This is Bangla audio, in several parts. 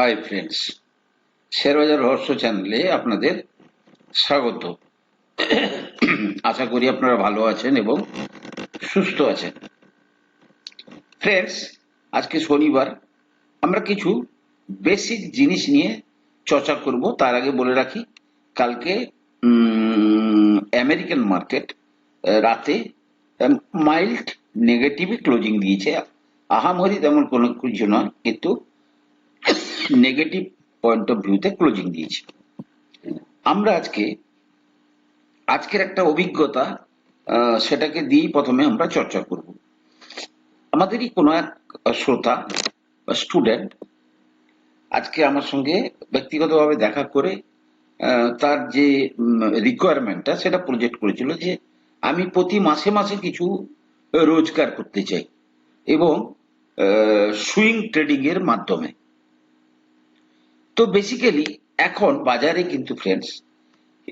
হাই ফ্রেন্ডস শেয়ারবাজার রহস্য চ্যানেলে আপনাদের স্বাগত। আশা করি আপনারা ভালো আছেন এবং সুস্থ আছেন। ফ্রেন্ডস, আজকে শনিবার, আমরা কিছু বেসিক জিনিস নিয়ে চর্চা করব। তার আগে বলে রাখি, কালকে আমেরিকান মার্কেট রাতে মাইল্ড নেগেটিভে ক্লোজিং দিয়েছে। আহামরি তেমন কোনো কিছু নয়, কিন্তু নেগেটিভ পয়েন্ট অফ ভিউতে ক্লোজিং দিয়েছে। আমরা আজকে, আজকের একটা অভিজ্ঞতা সেটাকে দিয়েই প্রথমে আমরা চর্চা করব। আমাদেরই কোনো এক শ্রোতা স্টুডেন্ট আজকে আমার সঙ্গে ব্যক্তিগতভাবে দেখা করে তার যে রিকোয়ারমেন্টটা সেটা প্রজেক্ট করেছিল যে, আমি প্রতি মাসে মাসে কিছু রোজগার করতে চাই এবং সুইং ট্রেডিং এর মাধ্যমে। তো বেসিক্যালি এখন বাজারে কিন্তু ফ্রেন্ডস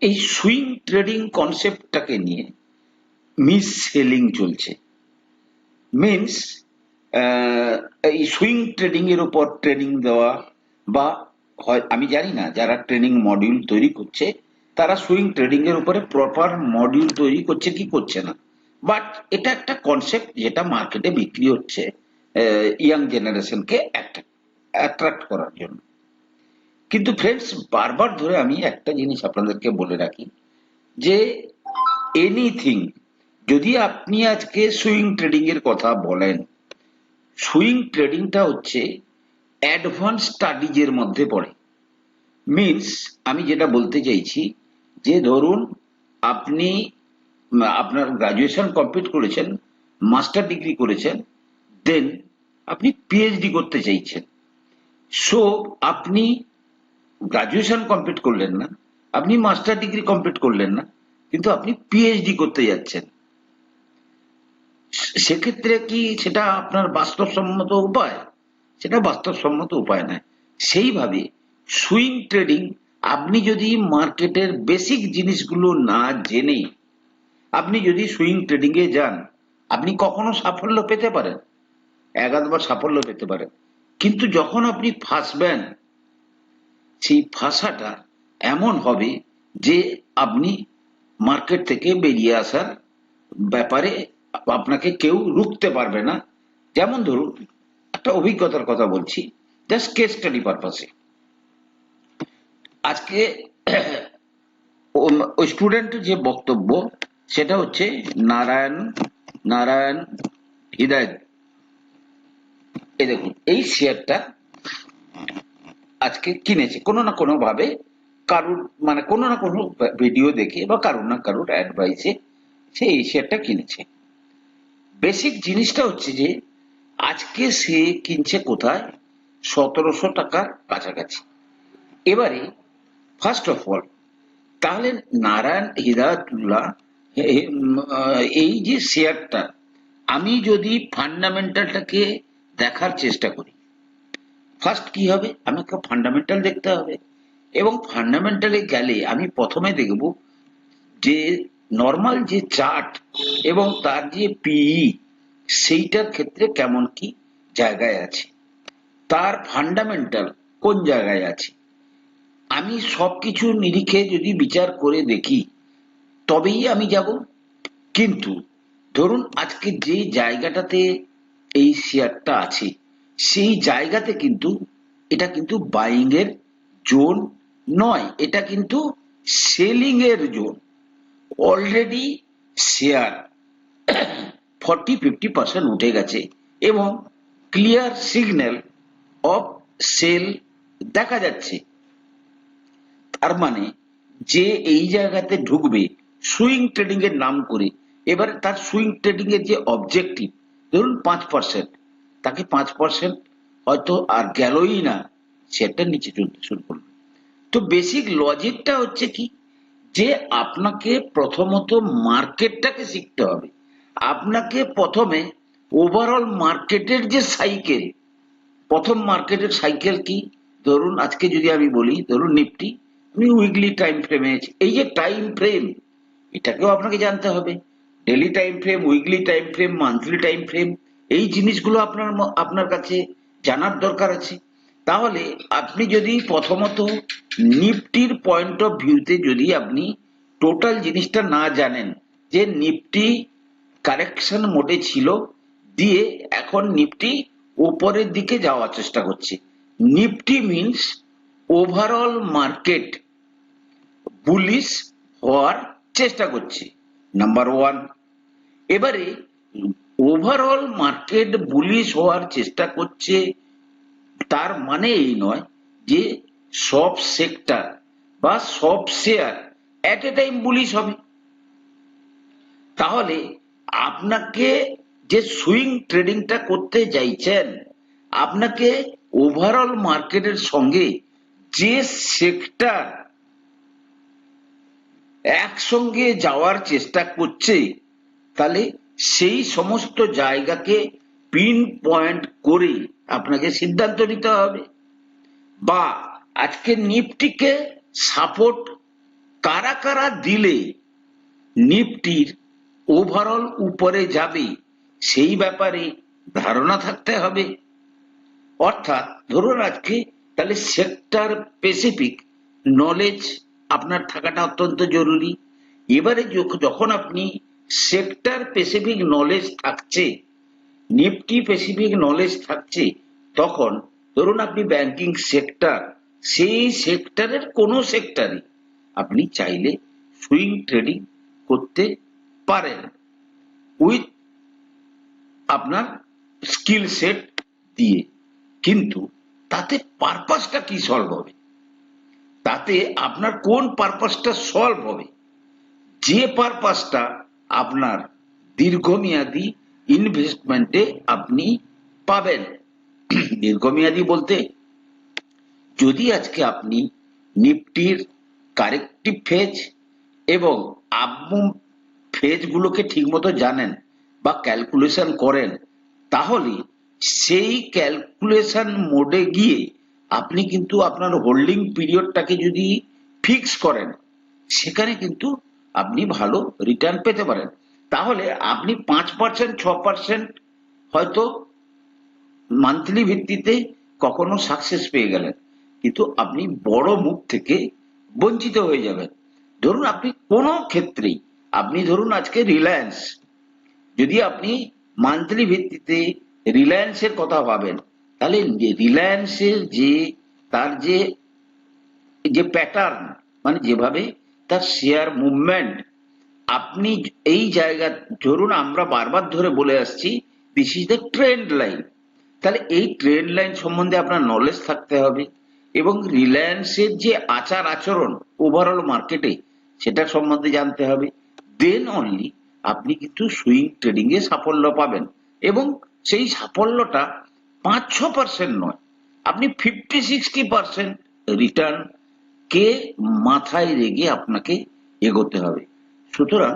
এই সুইং ট্রেডিং কনসেপ্টটাকে নিয়ে মিস সেলিং চলছে। মিনস এই সুইং ট্রেডিং এর উপর ট্রেনিং দেওয়া বা হয়, আমি জানি না যারা ট্রেনিং মডিউল তৈরি করছে, তারা সুইং ট্রেডিং এর উপরে প্রপার মডিউল তৈরি করছে কি করছে না। বাট এটা একটা কনসেপ্ট যেটা মার্কেটে বিক্রি হচ্ছে ইয়াং জেনারেশনকে অ্যাট্রাক্ট করার জন্য। কিন্তু ফ্রেন্ডস বারবার ধরে আমি একটা জিনিস আপনাদেরকে বলে রাখি, যে এনিথিং যদি আপনি আজকে সুইং ট্রেডিং এর কথা বলেন সুইং ট্রেডিংটা হচ্ছে অ্যাডভান্স স্টাডিজ এর মধ্যে পড়ে। মিনস আমি যেটা বলতে চাইছি, যে ধরুন আপনি, আপনার গ্রাজুয়েশন কমপ্লিট করেছেন মাস্টার ডিগ্রি করেছেন দেন আপনি পিএইচডি করতে চাইছেন। সো আপনি গ্রাজুয়েশন কমপ্লিট করলেন না, আপনি মাস্টার ডিগ্রি কমপ্লিট করলেন না, কিন্তু আপনি পিএইচডি করতে যাচ্ছেন। সেক্ষেত্রে কি সেটা আপনার বাস্তবসম্মত উপায়? সেটা বাস্তবসম্মত উপায় নয়। সেইভাবে সুইং ট্রেডিং আপনি যদি মার্কেটের বেসিক জিনিসগুলো না জেনে, আপনি যদি সুইং ট্রেডিং এ যান, আপনি কখনো সাফল্য পেতে পারেন। এক আধবার সাফল্য পেতে পারেন। কিন্তু যখন আপনি ফাঁসবেন সেই ফাঁসাটা এমন হবে যে আপনি মার্কেট থেকে বেরিয়ে আসার ব্যাপারে আপনাকে কেউ রুখতে পারবে না। যেমন ধরুন, একটা অভিজ্ঞতার কথা বলছি জাস্ট কেস স্টাডি পারপাসে আজকে ওই স্টুডেন্টের যে বক্তব্য, সেটা হচ্ছে নারায়ণ নারায়ণ হৃদয়। এই দেখুন, এই শেয়ারটা আজকে কিনেছে, কোনো না কোনো ভাবে কারুর মানে কোনো না কোনো ভিডিও দেখে বা কারুর না কারুর অ্যাডভাইসে সে এই শেয়ারটা কিনেছে। বেসিক জিনিসটা হচ্ছে যে, আজকে সে কিনছে কোথায়? সতেরোশো টাকার কাছাকাছি। এবারে ফার্স্ট অফ অল তাহলে নারায়ণ হিদায়তুল্লাহ এই যে শেয়ারটা আমি যদি ফান্ডামেন্টালটাকে দেখার চেষ্টা করি ফার্স্ট কি হবে? আমাকে ফান্ডামেন্টাল দেখতে হবে। এবং ফান্ডামেন্টালে গেলে আমি প্রথমে দেখব যে নর্মাল যে চার্ট এবং তার যে পিই সেইটার ক্ষেত্রে কেমন কি জায়গায় আছে। তার ফান্ডামেন্টাল কোন জায়গায় আছে? আমি সবকিছু নিরিখে যদি বিচার করে দেখি, তবেই আমি যাব। কিন্তু ধরুন আজকে যে জায়গাটাতে এই শেয়ারটা আছে সেই জায়গাতে কিন্তু এটা কিন্তু বাইং এর জোন নয়, এটা কিন্তু সেলিং এর zone. Already share forty fifty percent উঠে গেছে এবং ক্লিয়ার সিগন্যাল অফ সেল দেখা যাচ্ছে। তার মানে যে এই জায়গাতে ঢুকবে সুইং ট্রেডিং এর নাম করে, এবার তার সুইং ট্রেডিং এর যে অবজেক্টিভ ধরুন পাঁচ পার্সেন্ট তাকে পাঁচ পার্সেন্ট হয়তো আর গেলই না সেটা নিচে চলতে শুরু করল। তো বেসিক লজিকটা হচ্ছে কি? যে আপনাকে প্রথমত মার্কেটটাকে শিখতে হবে। আপনাকে প্রথমে ওভারঅল মার্কেটের যে সাইকেল প্রথম মার্কেটের সাইকেল কি? ধরুন আজকে যদি আমি বলি, ধরুন নিফটি, আমি উইকলি টাইম ফ্রেমে আছি। এই যে টাইম ফ্রেম এটাকেও আপনাকে জানতে হবে। Daily time frame weekly time frame monthly time frame এই জিনিসগুলো আপনার আপনার কাছে জানার দরকার আছে। তাহলে আপনি যদি প্রথমত নিফটির পয়েন্ট অফ ভিউতে যদি আপনি টোটাল জিনিসটা না জানেন, যে নিফটি কারেকশন মোডে ছিল, দিয়ে এখন নিফটি উপরের দিকে যাওয়ার চেষ্টা করছে। Nifty means overall market bullish হওয়ার চেষ্টা করছে নাম্বার ওয়ান এবারে ওভারঅল মার্কেট বুলিশ হওয়ার চেষ্টা করছে, তার মানে এই নয় যে সব সেক্টর বা সব share at a time bullish হবে। তাহলে আপনাকে যে সুইং ট্রেডিংটা করতে চাইছেন আপনাকে ওভারঅল মার্কেটের সঙ্গে যে সেক্টর একসঙ্গে যাওয়ার চেষ্টা করছে, তাহলে সেই সমস্ত জায়গাকে পিন পয়েন্ট করে আপনাকে সিদ্ধান্ত নিতে হবে। বা আজকে নিফটিকে সাপোর্ট কারা কারা দিলে নিফটির ওভারঅল উপরে যাবে, সেই ব্যাপারে ধারণা থাকতে হবে। অর্থাৎ ধরুন আজকে তাহলে সেক্টর স্পেসিফিক নলেজ আপনার থাকাটা অত্যন্ত জরুরি। এবারে যখ- যখন আপনি সেক্টর স্পেসিফিক নলেজ থাকছে নিফটি স্পেসিফিক নলেজ থাকছে, তখন ধরুন আপনি ব্যাংকিং সেক্টর সেই সেক্টরের কোনো সেক্টরে আপনি চাইলে সুইং ট্রেডিং করতে পারেন উইথ আপনার স্কিল সেট দিয়ে। কিন্তু তাতে পারপাসটা কি সলভ হবে? তাতে আপনার কোন পারপাসটা সলভ হবে? যে পারপাসটা আপনার দীর্ঘমেয়াদী ইনভেস্টমেন্টে আপনি পাবেন। দীর্ঘমেয়াদী বলতে, যদি আজকে আপনি নিফটির কারেক্টিভ ফেজ এবং আপমুভ ফেজগুলোকে ঠিকমতো জানেন বা ক্যালকুলেশন করেন, তাহলে সেই ক্যালকুলেশন মোডে গিয়ে আপনি কিন্তু আপনার হোল্ডিং পিরিয়ডটাকে যদি ফিক্স করেন, সেখানে কিন্তু আপনি ভালো রিটার্ন পেতে পারেন। তাহলে আপনি পাঁচ পার্সেন্ট ছ পার্সেন্ট হয়তো মান্থলি ভিত্তিতে কখনো সাকসেস পেয়ে গেলেন। কিন্তু আপনি বড় মুখ থেকে বঞ্চিত হয়ে যাবেন। ধরুন আপনি কোনো ক্ষেত্রেই, আপনি ধরুন আজকে রিলায়েন্স যদি আপনি মান্থলি ভিত্তিতে রিলায়েন্সের কথা ভাবেন, তাহলে রিলায়েন্সের যে, তার যে যে প্যাটার্ন মানে যেভাবে তার শেয়ার মুভমেন্ট আপনি এই জায়গা, ধরুন আমরা বারবার ধরে বলে আসছি this is the trend line তাহলে এই ট্রেন্ড লাইন সম্বন্ধে আপনার নলেজ থাকতে হবে এবং রিলায়েন্সের যে আচার আচরণ ওভারঅল মার্কেটে সেটা সম্বন্ধে জানতে হবে। দেন অনলি আপনি কিন্তু সুইং ট্রেডিং এ সাফল্য পাবেন এবং সেই সাফল্যটা পাঁচ ছ পার্সেন্ট নয়, আপনি ফিফটি সিক্সটি পার্সেন্ট রিটার্ন কে মাথায় রেগে আপনাকে এগোতে হবে। সুতরাং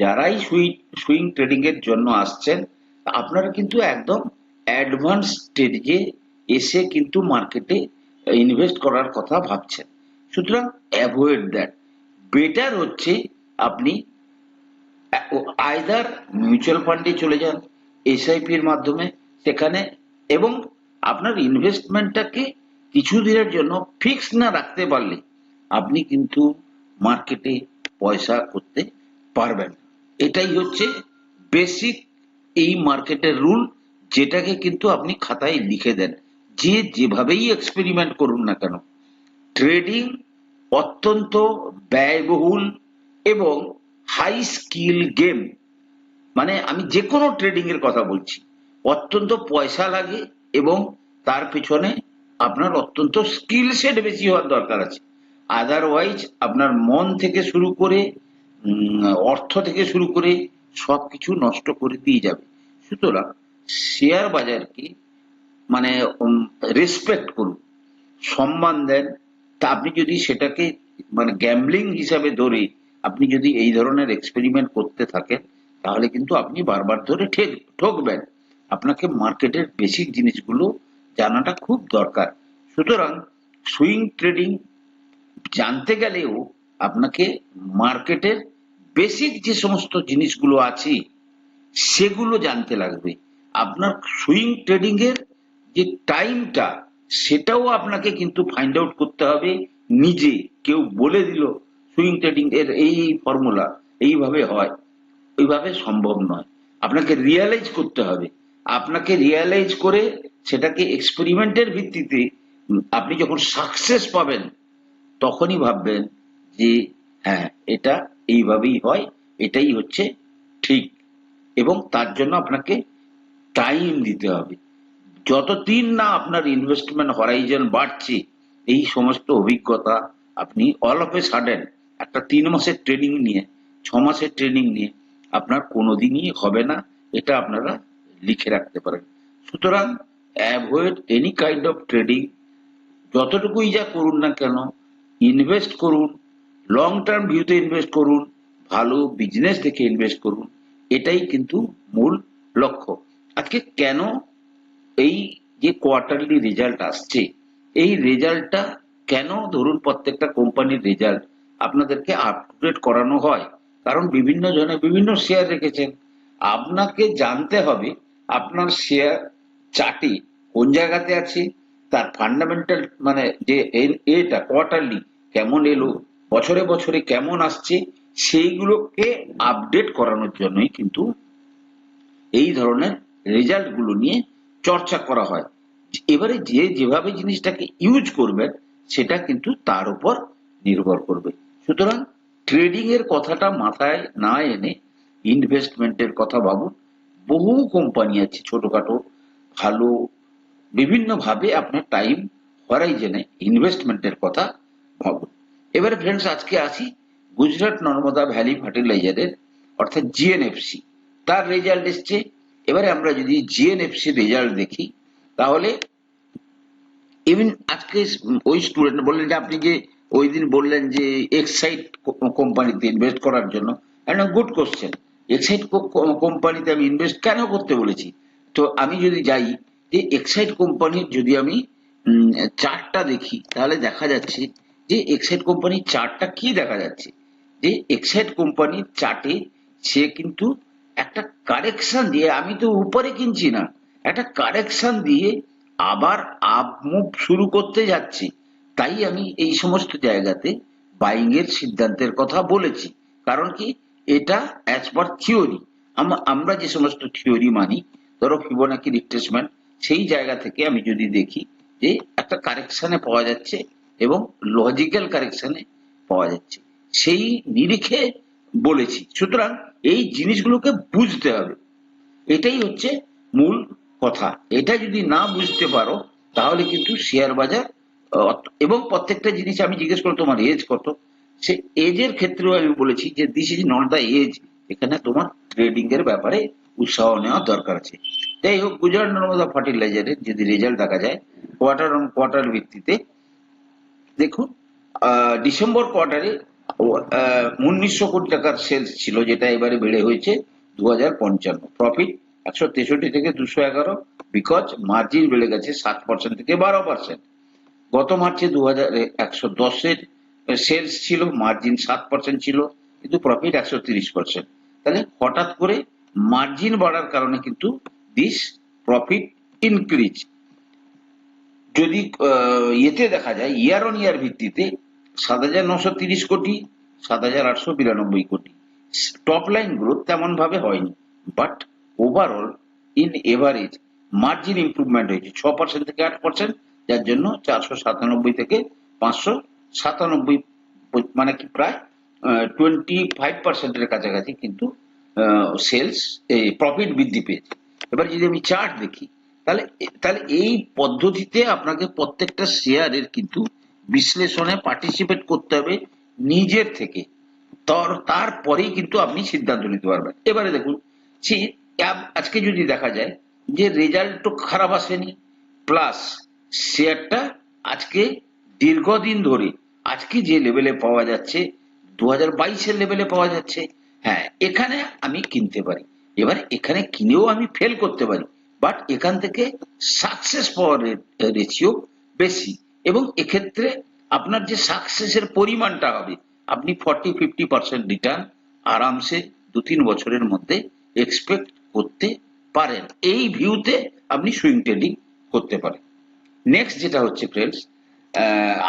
যারাই সুইং সুইং ট্রেডিং এর জন্য আসছেন, আপনারা কিন্তু একদম অ্যাডভান্স স্টেজে এসে কিন্তু মার্কেটে ইনভেস্ট করার কথা ভাবছেন। সুতরাং অ্যাভয়েড দ্যাট। বেটার হচ্ছে আপনি আইদার মিউচুয়াল ফান্ডে চলে যান, এসআইপি এর মাধ্যমে সেখানে, এবং আপনার ইনভেস্টমেন্টটাকে কিছু দিনের জন্য ফিক্স না রাখতে পারলে আপনি কিন্তু মার্কেটে পয়সা করতে পারবেন। এটাই হচ্ছে বেসিক এই মার্কেটের রুল যেটাকে কিন্তু আপনি খাতায় লিখে দেন। যে যেভাবেই এক্সপেরিমেন্ট করুন না কেন ট্রেডিং অত্যন্ত ব্যয়বহুল এবং হাই স্কিল গেম মানে আমি যে কোনো ট্রেডিং এর কথা বলছি, অত্যন্ত পয়সা লাগে এবং তার পেছনে আপনার অত্যন্ত স্কিল সেট বেশি হওয়ার দরকার আছে। আদারওয়াইজ আপনার মন থেকে শুরু করে অর্থ থেকে শুরু করে সবকিছু নষ্ট করে দিয়ে যাবে। সুতরাং শেয়ার বাজারকে মানে রেসপেক্ট করুন। সম্মান দেন। তা আপনি যদি সেটাকে মানে গ্যাম্বলিং হিসাবে ধরে আপনি যদি এই ধরনের এক্সপেরিমেন্ট করতে থাকেন, তাহলে কিন্তু আপনি বারবার ধরে ঠেক, ঠকবেন। আপনাকে মার্কেটের বেসিক জিনিসগুলো জানাটা খুব দরকার। সুতরাং সুইং ট্রেডিং জানতে গেলেও আপনাকে মার্কেটের বেসিক যে সমস্ত জিনিসগুলো আছে, সেগুলো জানতে লাগবে। আপনার সুইং ট্রেডিং এর যে টাইমটা, সেটাও আপনাকে কিন্তু ফাইন্ড আউট করতে হবে নিজে। কেউ বলে দিল, সুইং ট্রেডিং এর এই ফর্মুলা এইভাবে হয়। ওইভাবে সম্ভব নয়। আপনাকে রিয়ালাইজ করতে হবে। আপনাকে রিয়ালাইজ করে সেটাকে এক্সপেরিমেন্টের ভিত্তিতে আপনি যখন সাকসেস পাবেন তখনই ভাববেন যে হ্যাঁ এটা এইভাবেই হয়, এটাই হচ্ছে ঠিক। এবং তার জন্য আপনাকে টাইম দিতে হবে। যতদিন না আপনার ইনভেস্টমেন্ট হরাইজন বাড়ছে, এই সমস্ত অভিজ্ঞতা আপনি অল অফ এ সাডেন একটা তিন মাসের ট্রেনিং নিয়ে, ছ মাসের ট্রেনিং নিয়ে আপনার কোনোদিনই হবে না, এটা আপনারা লিখে রাখতে পারেন। সুতরাং avoid any kind of trading যতটুকুই যা করুন না কেন ইনভেস্ট করুন লং টার্ম ভিউতে ইনভেস্ট করুন, ভালো বিজনেস দেখে ইনভেস্ট করুন, এটাই কিন্তু মূল লক্ষ্য। আজকে কেন এই যে কোয়ার্টারলি রেজাল্ট আসছে, এই রেজাল্টটা কেন ধরুন প্রত্যেকটা কোম্পানির রেজাল্ট আপনাদেরকে আপডেট করানো হয়? কারণ বিভিন্ন জনে বিভিন্ন শেয়ার রেখেছেন। আপনাকে জানতে হবে আপনার শেয়ার চার্টে কোন জায়গাতে আছে, তার ফান্ডামেন্টাল মানে যে এটা কোয়ার্টারলি কেমন এলো, বছরে বছরে কেমন আসছে, সেইগুলোকে আপডেট করানোর জন্যই কিন্তু এই ধরনের রেজাল্টগুলো নিয়ে চর্চা করা হয়। এবারে যে যেভাবে জিনিসটাকে ইউজ করবেন, সেটা কিন্তু তার উপর নির্ভর করবে। সুতরাং ট্রেডিং এর কথাটা মাথায় না এনে ইনভেস্টমেন্টের কথা ভাবুন। বহু কোম্পানি আছে ছোটখাটো, ভালো বিভিন্ন ভাবে আপনার টাইম হরাইজেনে ইনভেস্টমেন্টের কথা এবারে ফ্রেন্ডস আজকে আসি গুজরাট নর্মদা ভ্যালি ফার্টিলাইজারের অর্থাৎ জিএনএফসি তার রেজাল্ট এসছে। এবারে আমরা যদি জিএনএফসি রেজাল্ট দেখি, তাহলে ইভেন আজকে ওই স্টুডেন্ট বললেন যে, আপনি যে ওই দিন বললেন যে এক্সাইট কোম্পানিতে ইনভেস্ট করার জন্য একটা গুড কোশ্চেন এক্সাইট কোম্পানিতে আমি ইনভেস্ট কেন করতে বলেছি? তো আমি যদি যাই, যে এক্সাইট কোম্পানির যদি আমি চার্টটা দেখি, তাহলে দেখা যাচ্ছে যে এক্সাইট কোম্পানির চার্টটা কি দেখা যাচ্ছে? যে এক্সাইট কোম্পানির চার্টে সে কিন্তু একটা কারেকশন দিয়ে, আমি তো উপরে কিনছি না, একটা কারেকশন দিয়ে আবার আপ মুভ শুরু করতে যাচ্ছি। তাই আমি এই সমস্ত জায়গাতে বাইং এর সিদ্ধান্তের কথা বলেছি। কারণ কি? এটা অ্যাজ পার থিওরি আমরা যে সমস্ত থিওরি মানি, ধরো ফিবোনাকি রিট্রেসমেন্ট সেই জায়গা থেকে আমি যদি দেখি যে একটা কারেকশনে পাওয়া যাচ্ছে এবং লজিক্যাল কারেকশনে পাওয়া যাচ্ছে। সেই নিরিখে বলেছি। সুতরাং এই জিনিসগুলোকে বুঝতে হবে। এটাই হচ্ছে মূল কথা। এটা যদি না বুঝতে পারো, তাহলে কিন্তু শেয়ার বাজার এবং প্রত্যেকটা জিনিস আমি জিজ্ঞেস করো তোমার এজ কত? সে এজের ক্ষেত্রেও আমি বলেছি যে this is not the edge এখানে তোমার ট্রেডিং এর ব্যাপারে উৎসাহ নেওয়া দরকার আছে। যাই হোক, গুজরাট নর্মদা ফার্টিলাইজারের যদি রেজাল্ট দেখা যায় কোয়ার্টার অন কোয়ার্টার ভিত্তিতে দেখুন ডিসেম্বর কোয়ার্টারে উনিশশো কোটি টাকার সেলস ছিল, যেটা এবারে বেড়ে হয়েছে দু হাজার পঞ্চান্ন। প্রফিট একশো তেষট্টি থেকে দুশো এগারো বিকজ মার্জিন বেড়ে গেছে সাত পার্সেন্ট থেকে বারো পার্সেন্ট গত মার্চে দু হাজার একশো দশের সেলস ছিল মার্জিন সাত পার্সেন্ট ছিল, কিন্তু প্রফিট একশো তিরিশ পার্সেন্ট তাহলে হঠাৎ করে মার্জিন বাড়ার কারণে কিন্তু দিস প্রফিট ইনক্রিজ যদি ইয়েতে দেখা যায় ইয়ার অন ইয়ার ভিত্তিতে সাত হাজার নশো তিরিশ কোটি, সাত হাজার আটশো বিরানব্বই কোটি। টপ লাইন গ্রোথ তেমন ভাবে হয়নি but overall in average margin improvement হয়েছে, ছ পার্সেন্ট থেকে আট পার্সেন্ট যার জন্য চারশো সাতানব্বই থেকে পাঁচশো সাতানব্বই মানে কি প্রায় টোয়েন্টি ফাইভ পার্সেন্টের কাছাকাছি কিন্তু সেলস প্রফিট বৃদ্ধি পেয়েছে। এবার যদি আমি চার্ট দেখি তাহলে তাহলে এই পদ্ধতিতে আপনাকে প্রত্যেকটা শেয়ারের কিন্তু বিশ্লেষণে পার্টিসিপেট করতে হবে নিজের থেকে। তার, তারপরেই কিন্তু আপনি সিদ্ধান্ত নিতে পারবেন। এবারে দেখুন, সে আজকে যদি দেখা যায় যে রেজাল্ট তো খারাপ আসেনি প্লাস শেয়ারটা আজকে দীর্ঘদিন ধরে, আজকে যে লেভেলে পাওয়া যাচ্ছে দু হাজার বাইশের লেভেলে পাওয়া যাচ্ছে হ্যাঁ এখানে আমি কিনতে পারি। এবার এখানে কিনেও আমি ফেল করতে পারি। বাট এখান থেকে সাকসেস পাওয়ার রেশিও বেশি। এবং এক্ষেত্রে আপনার যে সাকসেসের পরিমাণটা হবে, আপনি ফর্টি ফিফটি পার্সেন্ট রিটার্ন আরামসে দু তিন বছরের মধ্যে এক্সপেক্ট করতে পারেন। এই ভিউতে আপনি সুইং ট্রেডিং করতে পারেন। নেক্সট যেটা হচ্ছে ফ্রেন্ডস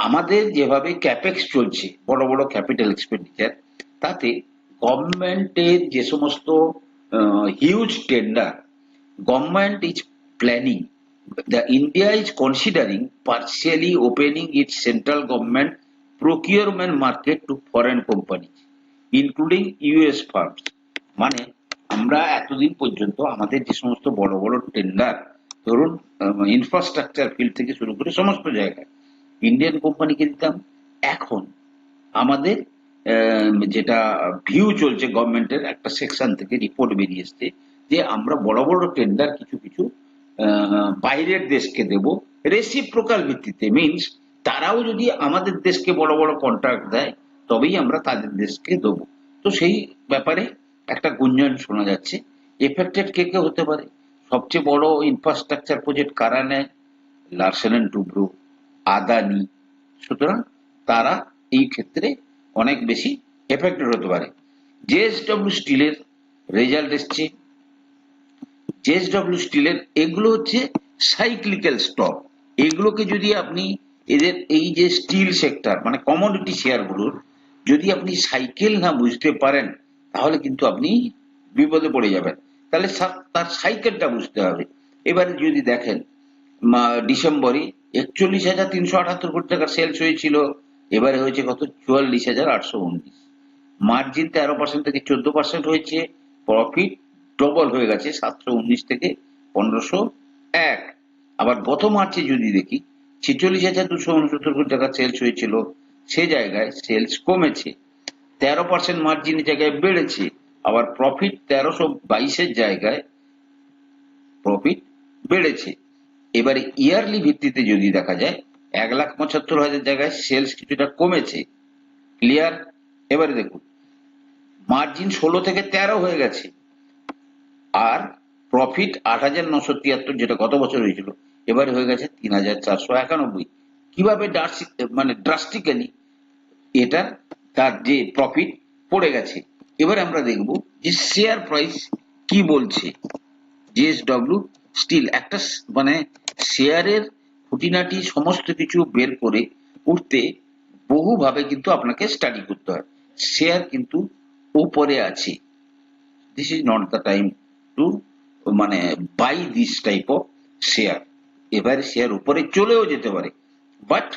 আমাদের যেভাবে ক্যাপেক্স চলছে, বড় বড় ক্যাপিটাল এক্সপেন্ডিচার তাতে গভর্নমেন্টের যে সমস্ত huge tender government is planning the India is considering partially opening its central government procurement market to foreign companies, including US firms. মানে আমরা এতদিন পর্যন্ত আমাদের যে সমস্ত বড় বড় টেন্ডার ধরুন ইনফ্রাস্ট্রাকচার ফিল্ড থেকে শুরু করে সমস্ত জায়গায় ইন্ডিয়ান কোম্পানিকে দিতাম এখন আমাদের যেটা ভিউ চলছে গভর্নমেন্টের একটা সেকশন থেকে রিপোর্ট বেরিয়ে এসছে যে আমরা বড় বড় টেন্ডার কিছু কিছু বাইরের দেশকে দেব রেসিপ্রোকাল ভিত্তিতে মিনস তারাও যদি আমাদের দেশকে বড় বড় কন্ট্রাক্ট দেয়, তবেই আমরা তাদের দেশকে দেবো। তো সেই ব্যাপারে একটা গুঞ্জন শোনা যাচ্ছে। এফেক্টেড কে কে হতে পারে? সবচেয়ে বড় ইনফ্রাস্ট্রাকচার প্রজেক্ট কারা নেয়? লার্সেন অ্যান্ড টুব্রো আদানি সুতরাং তারা এই ক্ষেত্রে অনেক বেশি এফেক্টেড হতে পারে। জেএসডব্লিউ স্টিলের রেজাল্ট এসছে। জেএসডব্লিউ স্টিলের এগুলো হচ্ছে সাইক্লিক্যাল স্টক এগুলোকে যদি আপনি এদের এই যে স্টিল সেক্টর মানে কমোডিটি শেয়ারগুলোর যদি আপনি সাইকেল না বুঝতে পারেন, তাহলে কিন্তু আপনি বিপদে পড়ে যাবেন। তাহলে তার সাইকেলটা বুঝতে হবে। এবারে যদি দেখেন ডিসেম্বরে একচল্লিশ হাজার তিনশো আঠাত্তর কোটি টাকার সেলস হয়েছিল, এবারে হয়েছে কত? চুয়াল্লিশ হাজার আটশো উনিশ মার্জিন তেরো পার্সেন্ট থেকে চোদ্দ পার্সেন্ট হয়েছে। প্রফিট ডবল হয়ে গেছে, সাতশো উনিশ থেকে পনেরোশো এক। আবার গত মার্চে যদি দেখি, ছেচল্লিশ হাজার দুশো উনসত্তর কোটি টাকা সেলস হয়েছিল, সে জায়গায় সেলস কমেছে। তেরো পার্সেন্ট মার্জিনের জায়গায় বেড়েছে, আবার প্রফিট তেরোশো বাইশের জায়গায় প্রফিট বেড়েছে। এবারে ইয়ারলি ভিত্তিতে যদি দেখা যায়, এক লাখ পঁচাত্তর হাজার জায়গায় সেলস কিছুটা কমেছে। ক্লিয়ার এবারে দেখুন মার্জিন ষোলো থেকে তেরো হয়ে গেছে। আর প্রফিট আট হাজার নশো তিয়াত্তর, যেটা গত বছর হয়েছিল, এবারে হয়ে গেছে তিন হাজার চারশো একানব্বই। কীভাবে মানে ড্রাস্টিক্যালি এটা তার যে প্রফিট পড়ে গেছে? এবারে আমরা দেখব যে শেয়ার প্রাইস কি বলছে। জিএসডব্লিউ স্টিল একটা মানে শেয়ারের খুঁটিনাটি সমস্ত কিছু বের করে উঠতে বহুভাবে কিন্তু আপনাকে স্টাডি করতে হয়। শেয়ার কিন্তু উপরে আছে। This is not the time to মানে buy this type of share এবারে শেয়ার উপরে চলেও যেতে পারে। বাট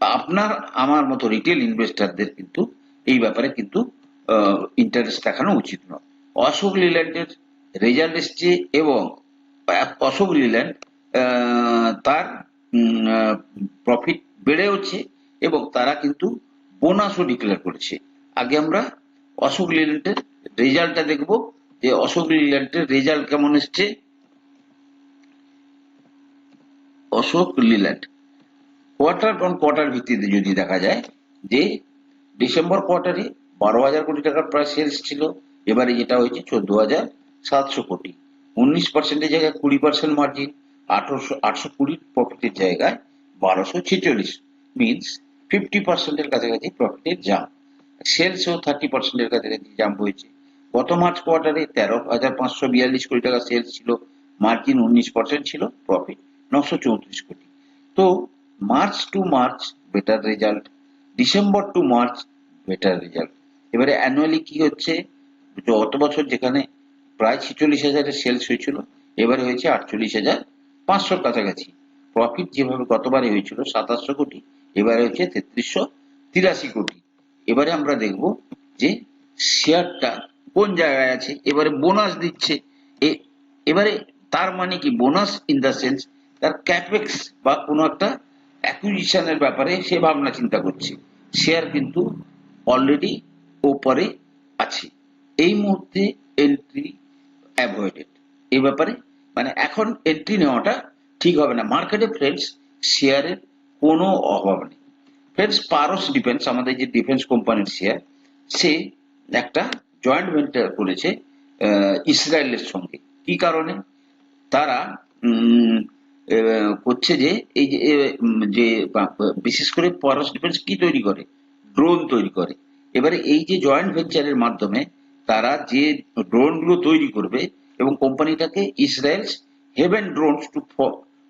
আপনার, আমার মতো রিটেল ইনভেস্টারদের কিন্তু এই ব্যাপারে কিন্তু ইন্টারেস্ট দেখানো উচিত নয়। অশোক লিল্যান্ডের রেজাল্ট এসছে এবং, অশোক লিল্যান্ড তার প্রফিট বেড়েওছে এবং তারা কিন্তু বোনাসও ডিক্লেয়ার করেছে। আগে আমরা অশোক লিল্যান্ডের রেজাল্টটা দেখব যে অশোক লিল্যান্ডের রেজাল্ট কেমন এসছে? Ashok Leyland quarter on quarter ভিত্তিতে যদি দেখা যায় যে ডিসেম্বর কোয়ার্টারে বারো হাজার কোটি টাকার প্রায় সেলস ছিল, এবারে যেটা হয়েছে চোদ্দ হাজার সাতশো কোটি। উনিশ পার্সেন্টের জায়গায় কুড়ি পার্সেন্ট মার্জিন আঠারোশো, আটশো কুড়ি প্রফিটের জায়গায় বারোশো ছেচল্লিশ মিনস ফিফটি পার্সেন্টের কাছাকাছি প্রফিটের জাম্প সেলসও থার্টি পার্সেন্টের কাছাকাছি জাম্প হয়েছে। গত মার্চ কোয়ার্টারে তেরো হাজার পাঁচশো বিয়াল্লিশ কোটি টাকা সেলস ছিল মার্জিন উনিশ পার্সেন্ট ছিল প্রফিট নশো চৌত্রিশ কোটি। তো March to March better result December to March better result এবারে অ্যানুয়ালি কি হচ্ছে? গত বছর যেখানে প্রায় ছেচল্লিশ হাজারের সেলস হয়েছিল, এবারে হয়েছে আটচল্লিশ হাজার পাঁচশোর কাছাকাছি। প্রফিট যেভাবে গতবারে হয়েছিল সাতাশশো কোটি, এবারে হচ্ছে তেত্রিশশো তিরাশি কোটি। এবারে আমরা দেখব যে শেয়ারটা কোন জায়গায় আছে? এবারে বোনাস দিচ্ছে। এ- এবারে তার মানে কি? বোনাস ইন দ্য সেন্স তার ক্যাপেক্স বা কোনো একটা অ্যাকুইজিশনের ব্যাপারে সে ভাবনা চিন্তা করছে। শেয়ার কিন্তু অলরেডি ওপরে আছে। এই মুহূর্তে এন্ট্রি অ্যাভয়েডেড এই ব্যাপারে মানে এখন এন্ট্রি নেওয়াটা ঠিক হবে না। মার্কেটে ফ্রেন্ডস শেয়ারের কোনো অভাব নেই। ফ্রেন্ডস পারস ডিফেন্স আমাদের যে ডিফেন্স কোম্পানির শেয়ার সে একটা জয়েন্ট ভেঞ্চার করেছে ইসরায়েলের সঙ্গে। কি কারণে? তারা করছে যে, এই যে বিশেষ করে পারস ডিফেন্স কি তৈরি করে? ড্রোন তৈরি করে। এবারে এই যে জয়েন্ট ভেঞ্চারের মাধ্যমে তারা যে ড্রোনগুলো তৈরি করবে এবং কোম্পানিটাকে Israel Heven drones to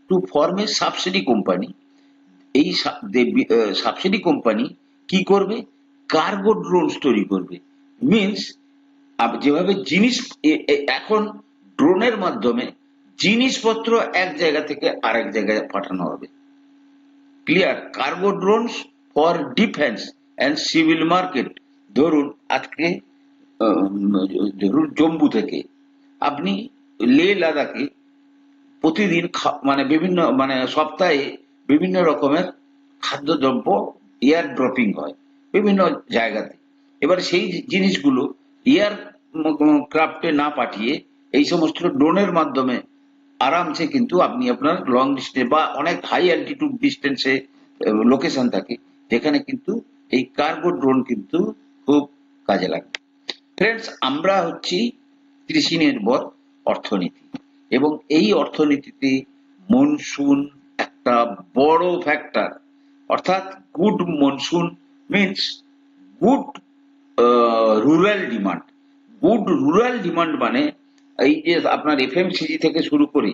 to form a subsidy company, এই সাবসিডি কোম্পানি কি করবে? কার্গো ড্রোনস তৈরি করবে। মিনস যেভাবে জিনিস এখন ড্রোনের মাধ্যমে জিনিসপত্র এক জায়গা থেকে আরেক জায়গায় পাঠানো হবে। Clear cargo drones for defence and civil market ধরুন, আজকে ধরুন জম্মু থেকে। আপনি লে লাদাখে প্রতিদিন মানে বিভিন্ন মানে সপ্তাহে বিভিন্ন রকমের খাদ্যদ্রব্য এয়ার ড্রপিং হয় বিভিন্ন জায়গাতে। এবার সেই জিনিসগুলো এয়ার ক্রাফটে না পাঠিয়ে এই সমস্ত ড্রোনের মাধ্যমে আরামসে কিন্তু আপনি আপনার লং ডিস্টেন্স বা অনেক হাই অ্যালটিটিউড ডিস্টেন্সে লোকেশন থাকে, যেখানে কিন্তু এই কার্গো ড্রোন কিন্তু খুব কাজে লাগে ফ্রেন্ডস আমরা হচ্ছি কৃষি নির্ভর অর্থনীতি এবং এই অর্থনীতিতে মনসুন একটা বড় ফ্যাক্টর অর্থাৎ good monsoon means good rural demand good rural demand মানে এই যে আপনার এফএমসিজি থেকে শুরু করে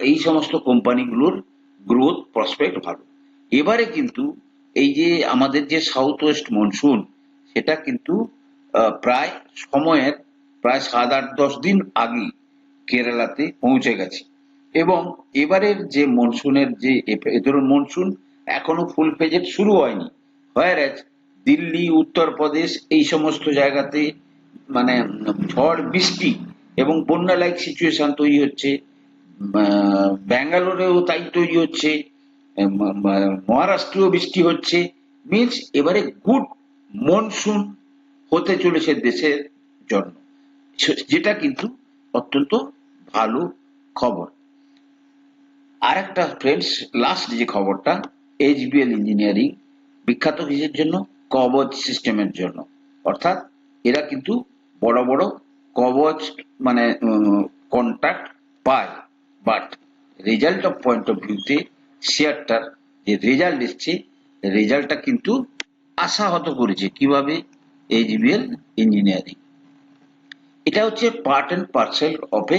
এই সমস্ত কোম্পানিগুলোর গ্রোথ প্রসপেক্ট ভালো। এবারে কিন্তু এই যে আমাদের যে সাউথ ওয়েস্ট মনসুন সেটা কিন্তু প্রায় সময়ের, প্রায় সাত আট দশ দিন আগে কেরালাতে পৌঁছে গেছে। এবং এবারের যে মনসুনের যে এফ- ধরুন মনসুন এখনও ফুল পেজের শুরু হয়নি। হোয়ারাজ দিল্লি উত্তরপ্রদেশ এই সমস্ত জায়গাতে মানে ঝড়, বৃষ্টি এবং বন্যা লাইক সিচুয়েশন তৈরি হচ্ছে। ব্যাঙ্গালোরেও তাই তৈরি হচ্ছে। মহারাষ্ট্রেও বৃষ্টি হচ্ছে। মিনস এবারে গুড মনসুন হতে চলেছে দেশের জন্য। যেটা কিন্তু অত্যন্ত ভালো খবর। আর একটা ফ্রেন্ডস লাস্ট যে খবরটা এইচবিএল ইঞ্জিনিয়ারিং বিখ্যাত কিসের জন্য? কবচ সিস্টেমের জন্য। অর্থাৎ এরা কিন্তু বড় বড় কবচ মানে কন্ট্রাক্ট পায়। But result of point of ভিউতে শেয়ারটার যে রেজাল্ট এসছে রেজাল্টটা কিন্তু আশাহত করেছে কীভাবে? এইচবিএল ইঞ্জিনিয়ারিং এটা হচ্ছে part and parcel of a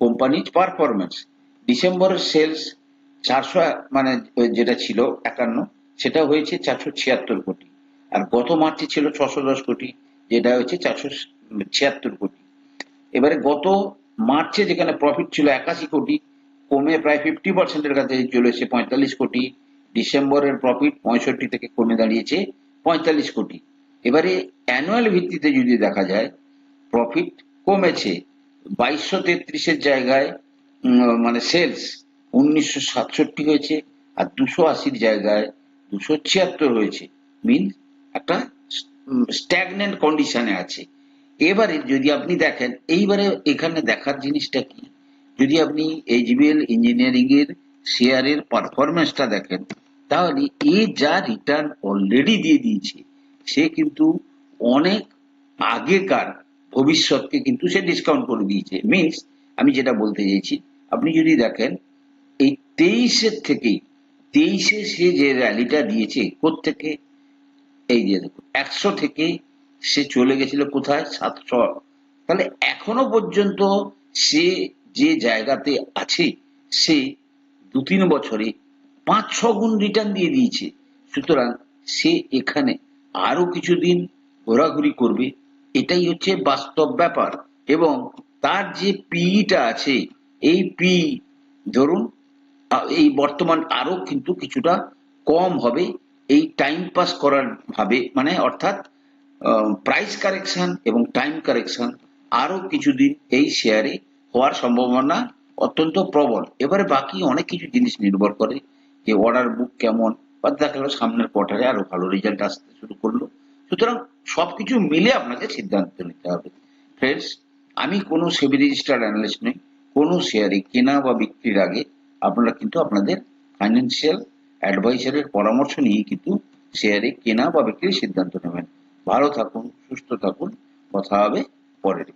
কোম্পানির পারফরমেন্স ডিসেম্বরের সেলস চারশো মানে যেটা ছিল একান্ন, সেটা হয়েছে চারশো ছিয়াত্তর কোটি। আর গত মার্চে ছিল ছশো দশ কোটি, যেটা হয়েছে চারশো ছিয়াত্তর কোটি। এবারে গত মার্চে যেখানে প্রফিট ছিল একাশি কোটি, কমে প্রায় ফিফটি পার্সেন্টের কাছে চলে এসেছে পঁয়তাল্লিশ কোটি। ডিসেম্বরের প্রফিট পঁয়ষট্টি থেকে কমে দাঁড়িয়েছে পঁয়তাল্লিশ কোটি। এবারে অ্যানুয়াল ভিত্তিতে যদি দেখা যায় প্রফিট কমেছে বাইশশো তেত্রিশের জায়গায় মানে সেলস উনিশশো সাতষট্টি হয়েছে আর দুশো আশির জায়গায় দুশো ছিয়াত্তর হয়েছে। মিন একটা স্ট্যাগনেন্ট কন্ডিশনে আছে। এবারে যদি আপনি দেখেন, এইবারে এখানে দেখার জিনিসটা কি? যদি আপনি এইচবিএল ইঞ্জিনিয়ারিং এর শেয়ারের পারফরমেন্সটা দেখেন, তাহলে এ যা রিটার্ন অলরেডি দিয়ে দিয়েছে, সে কিন্তু অনেক আগেকার ভবিষ্যৎকে কিন্তু সে ডিসকাউন্ট করে দিয়েছে। মিনস আমি যেটা বলতে চাইছি, আপনি যদি দেখেন, এই তেইশের থেকেই, তেইশে সে যে র্যালিটা দিয়েছে থেকে এই যে দেখুন একশো থেকে সে চলে গেছিল কোথায়? সাতশো। তাহলে এখনও পর্যন্ত সে যে জায়গাতে আছে, সে দু তিন বছরে পাঁচ ছ গুণ রিটার্ন দিয়ে দিয়েছে। সুতরাং সে এখানে আরও কিছুদিন ঘোরাঘুরি করবে, এটাই হচ্ছে বাস্তব ব্যাপার। এবং তার যে পিইটা আছে, এই পি ধরুন এই বর্তমান আরও কিন্তু কিছুটা কম হবে। এই টাইম পাস করার ভাবে মানে অর্থাৎ প্রাইস কারেকশন এবং টাইম কারেকশন আরও কিছুদিন এই শেয়ারে হওয়ার সম্ভাবনা অত্যন্ত প্রবল। এবারে বাকি অনেক কিছু জিনিস নির্ভর করে যে অর্ডার বুক কেমন, বা দেখা গেলো সামনের কোয়ার্টারে আরও ভালো রেজাল্ট আসতে শুরু করল। সুতরাং সবকিছু মিলে আপনাকে সিদ্ধান্ত নিতে হবে। ফ্রেন্ডস আমি কোনো সেবি রেজিস্টার্ড অ্যানালিস্ট নই। কোনো শেয়ারে কেনা বা বিক্রির আগে আপনারা কিন্তু আপনাদের ফাইন্যান্সিয়াল অ্যাডভাইসারের পরামর্শ নিয়ে কিন্তু শেয়ারে কেনা বা বিক্রির সিদ্ধান্ত নেবেন। ভালো থাকুন, সুস্থ থাকুন। কথা হবে পরের